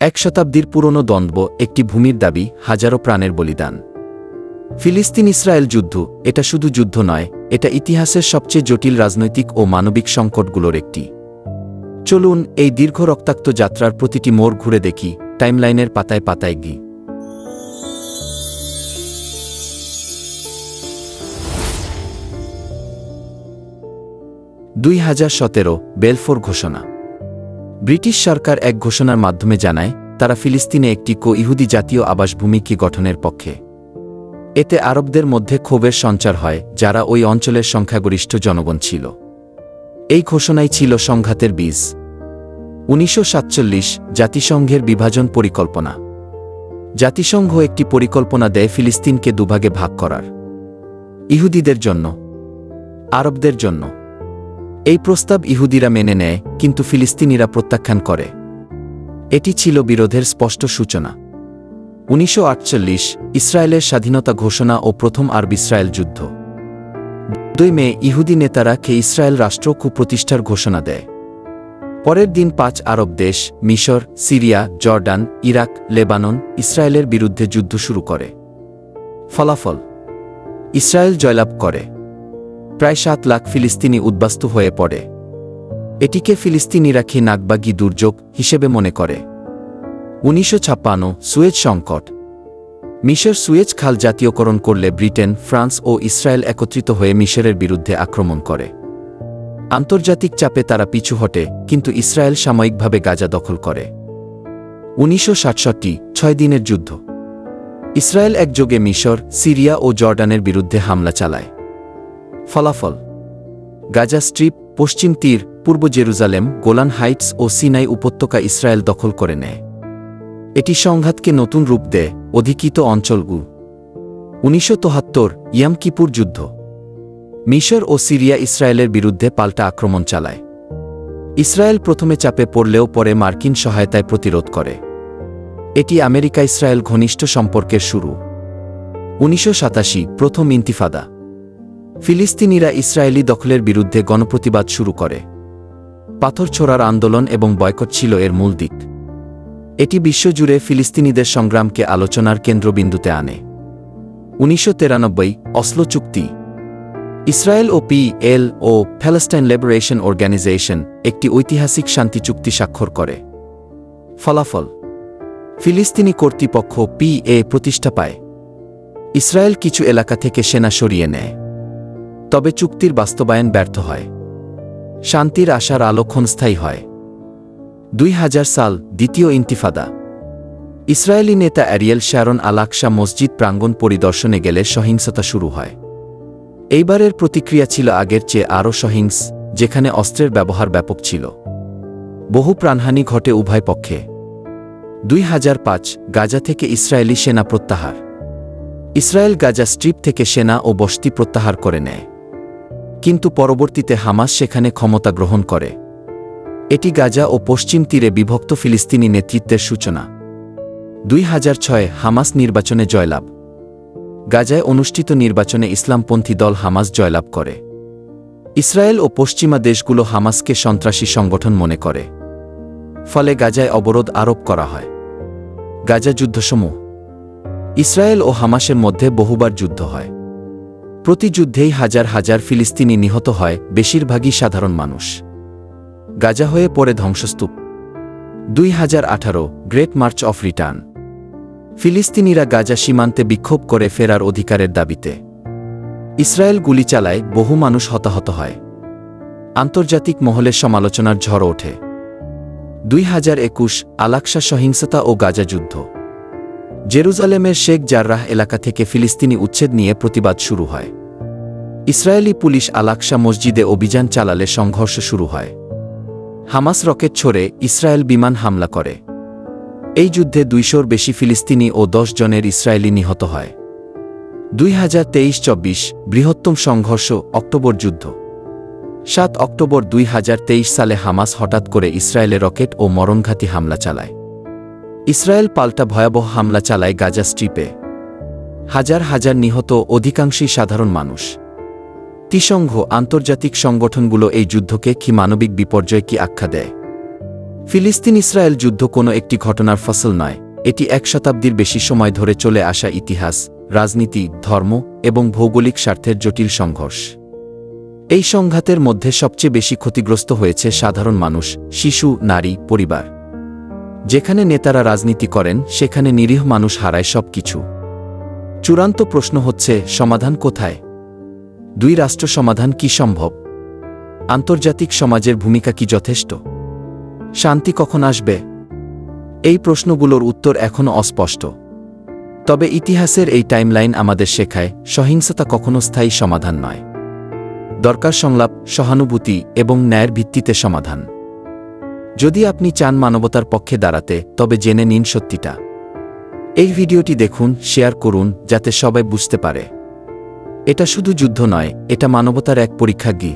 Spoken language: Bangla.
এক শতাব্দীর পুরনো দ্বন্দ্ব একটি ভূমির দাবি, হাজারো প্রাণের বলিদান। ফিলিস্তিন ইসরায়েল যুদ্ধ, এটা শুধু যুদ্ধ নয়, এটা ইতিহাসের সবচেয়ে জটিল রাজনৈতিক ও মানবিক সংকটগুলোর একটি। চলুন, এই দীর্ঘ রক্তাক্ত যাত্রার প্রতিটি মোড় ঘুরে দেখি, টাইমলাইনের পাতায় পাতায় গি দুই হাজার সতেরো, বেলফোর ঘোষণা। ব্রিটিশ সরকার এক ঘোষণার মাধ্যমে জানায়, তারা ফিলিস্তিনে একটি কো ইহুদি জাতীয় আবাসভূমিকে গঠনের পক্ষে। এতে আরবদের মধ্যে ক্ষোভের সঞ্চার হয়, যারা ওই অঞ্চলের সংখ্যাগরিষ্ঠ জনগণ ছিল। এই ঘোষণাই ছিল সংঘাতের বীজ। উনিশশো সাতচল্লিশ, জাতিসংঘের বিভাজন পরিকল্পনা। জাতিসংঘ একটি পরিকল্পনা দেয় ফিলিস্তিনকে দুভাগে ভাগ করার। ইহুদিদের জন্য। আরবদের জন্য। এই প্রস্তাব ইহুদিরা মেনে নেয়, কিন্তু ফিলিস্তিনিরা প্রত্যাখ্যান করে। এটি ছিল বিরোধের স্পষ্ট সূচনা। উনিশশো আটচল্লিশ ইসরায়েলের স্বাধীনতা ঘোষণা ও প্রথম আরব ইসরায়েল যুদ্ধ। দুই মে ইহুদি নেতারা কে ইসরায়েল রাষ্ট্র কুপ্রতিষ্ঠার ঘোষণা দেয়। পরের দিন পাঁচ আরব দেশ, মিশর, সিরিয়া, জর্ডান, ইরাক, লেবানন, ইসরায়েলের বিরুদ্ধে যুদ্ধ শুরু করে। ফলাফল, ইসরায়েল জয়লাভ করে। প্রায় সাত লাখ ফিলিস্তিনি উদ্বাস্তু হয়ে পড়ে। এটিকে ফিলিস্তিনিরা খে নাগবাগি দুর্যোগ হিসেবে মনে করে। উনিশশো ছাপ্পান্ন, সুয়েজ সংকট। মিশর সুয়েজ খাল জাতীয়করণ করলে ব্রিটেন, ফ্রান্স ও ইসরায়েল একত্রিত হয়ে মিশরের বিরুদ্ধে আক্রমণ করে। আন্তর্জাতিক চাপে তারা পিছু হটে, কিন্তু ইসরায়েল সাময়িকভাবে গাজা দখল করে। উনিশশো সাতষট্টি, ছয় দিনের যুদ্ধ। ইসরায়েল একযোগে মিশর, সিরিয়া ও জর্ডানের বিরুদ্ধে হামলা চালায়। ফলাফল। গাজা স্ট্রিপ, পশ্চিম তীর, পূর্ব জেরুজালেম, গোলান হাইটস ও সিনাই উপত্যকা ইসরায়েল দখল করে নেয়। এটি সংঘাতকে নতুন রূপ দেয়, অধিকৃত অঞ্চলগু। উনিশশো তোহাত্তর ইয়াম কিপুর যুদ্ধ। মিশর ও সিরিয়া ইসরায়েলের বিরুদ্ধে পাল্টা আক্রমণ চালায়। ইসরায়েল প্রথমে চাপে পড়লেও পরে মার্কিন সহায়তায় প্রতিরোধ করে। এটি আমেরিকা ইসরায়েল ঘনিষ্ঠ সম্পর্কের শুরু। উনিশশো সাতাশি প্রথম ইন্তিফাদা। ফিলিস্তিনিরা ইসরায়েলি দখলের বিরুদ্ধে গণপ্রতিবাদ শুরু করে। পাথর ছোড়ার আন্দোলন এবং বয়কট ছিল এর মূল দিক। এটি বিশ্বজুড়ে ফিলিস্তিনিদের সংগ্রামকে আলোচনার কেন্দ্রবিন্দুতে আনে। উনিশশো অসলো চুক্তি। ইসরায়েল ও P L O Palestine Liberation Organisation একটি ঐতিহাসিক শান্তি চুক্তি স্বাক্ষর করে। ফলাফল। ফিলিস্তিনি কর্তৃপক্ষ পি এ প্রতিষ্ঠা পায়। ইসরায়েল কিছু এলাকা থেকে সেনা সরিয়ে নেয়। তবে চুক্তির বাস্তবায়ন ব্যর্থ হয়। শান্তির আশার আলো ক্ষণস্থায়ী হয়। দুই হাজার সাল দ্বিতীয় ইন্তিফাদা। ইসরায়েলি নেতা অ্যারিয়েল শ্যারন আলাকশা মসজিদ প্রাঙ্গণ পরিদর্শনে গেলে সহিংসতা শুরু হয়। এইবারের প্রতিক্রিয়া ছিল আগের চেয়ে আরও সহিংস, যেখানে অস্ত্রের ব্যবহার ব্যাপক ছিল। বহু প্রাণহানি ঘটে উভয় পক্ষে। দুই হাজার পাঁচ, গাজা থেকে ইসরায়েলি সেনা প্রত্যাহার। ইসরায়েল গাজা স্ট্রিপ থেকে সেনা ও বসতি প্রত্যাহার করে নেয়। কিন্তু পরবর্তীতে হামাস সেখানে ক্ষমতা গ্রহণ করে। এটি গাজা ও পশ্চিম তীরে বিভক্ত ফিলিস্তিনি নেতৃত্বের সূচনা। দুই হাজার ছয় হামাস নির্বাচনে জয়লাভ। গাজায় অনুষ্ঠিত নির্বাচনে ইসলামপন্থী দল হামাস জয়লাভ করে। ইসরায়েল ও পশ্চিমা দেশগুলো হামাসকে সন্ত্রাসী সংগঠন মনে করে। ফলে গাজায় অবরোধ আরোপ করা হয়। গাজা যুদ্ধসমূহ। ইসরায়েল ও হামাসের মধ্যে বহুবার যুদ্ধ হয়। প্রতি যুদ্ধেই হাজার হাজার ফিলিস্তিনি নিহত হয়, বেশিরভাগই সাধারণ মানুষ। গাজা হয়ে পড়ে ধ্বংসস্তূপ। দুই হাজার আঠারো, গ্রেট মার্চ অফ রিটার্ন। ফিলিস্তিনিরা গাজা সীমান্তে বিক্ষোভ করে ফেরার অধিকারের দাবিতে। ইসরায়েল গুলি চালায়, বহু মানুষ হতাহত হয়। আন্তর্জাতিক মহলে সমালোচনার ঝড় ওঠে। দুই হাজার একুশ আলাকসা সহিংসতা ও গাজা যুদ্ধ। জেরুজালেমের শেখ জাররাহ এলাকা থেকে ফিলিস্তিনি উচ্ছেদ নিয়ে প্রতিবাদ শুরু হয়। ইসরায়েলি পুলিশ আলাকসা মসজিদে অভিযান চালালে সংঘর্ষ শুরু হয়। হামাস রকেট ছড়ে ইসরায়েল বিমান হামলা করে। এই যুদ্ধে দুইশোর বেশি ফিলিস্তিনি ও দশ জনের ইসরায়েলি নিহত হয়। দুই হাজার তেইশ চব্বিশ বৃহত্তম সংঘর্ষ অক্টোবর যুদ্ধ। সাত অক্টোবর দুই হাজার তেইশ সালে হামাস হঠাৎ করে ইসরায়েলে রকেট ও মরণঘাতী হামলা চালায়। ইসরায়েল পাল্টা ভয়াবহ হামলা চালায় গাজা স্ট্রিপে। হাজার হাজার নিহত অধিকাংশই সাধারণ মানুষ। তিসংঘ আন্তর্জাতিক সংগঠনগুলো এই যুদ্ধকে কি মানবিক বিপর্যয় কি আখ্যা দেয়? ফিলিস্তিন ইসরায়েল যুদ্ধ কোনো একটি ঘটনার ফসল নয়, এটি এক শতাব্দীর বেশি সময় ধরে চলে আসা ইতিহাস, রাজনীতি, ধর্ম এবং ভৌগোলিক স্বার্থের জটিল সংঘর্ষ। এই সংঘাতের মধ্যে সবচেয়ে বেশি ক্ষতিগ্রস্ত হয়েছে সাধারণ মানুষ, শিশু, নারী, পরিবার। যেখানে নেতারা রাজনীতি করেন, সেখানে নিরীহ মানুষ হারায় সব কিছু চূড়ান্ত প্রশ্ন হচ্ছে, সমাধান কোথায়? দুই রাষ্ট্র সমাধান কি সম্ভব? আন্তর্জাতিক সমাজের ভূমিকা কি যথেষ্ট? শান্তি কখন আসবে? এই প্রশ্নগুলোর উত্তর এখনও অস্পষ্ট। তবে ইতিহাসের এই টাইমলাইন আমাদের শেখায়, সহিংসতা কখনো স্থায়ী সমাধান নয়। দরকার সংলাপ, সহানুভূতি এবং ন্যায়ের ভিত্তিতে সমাধান। যদি আপনি চান মানবতার পক্ষে দাঁড়াতে, তবে জেনে নিন সত্যিটা। এই ভিডিওটি দেখুন, শেয়ার করুন, যাতে সবাই বুঝতে পারে। এটা শুধু যুদ্ধ নয়, এটা মানবতার এক পরীক্ষাগ্রী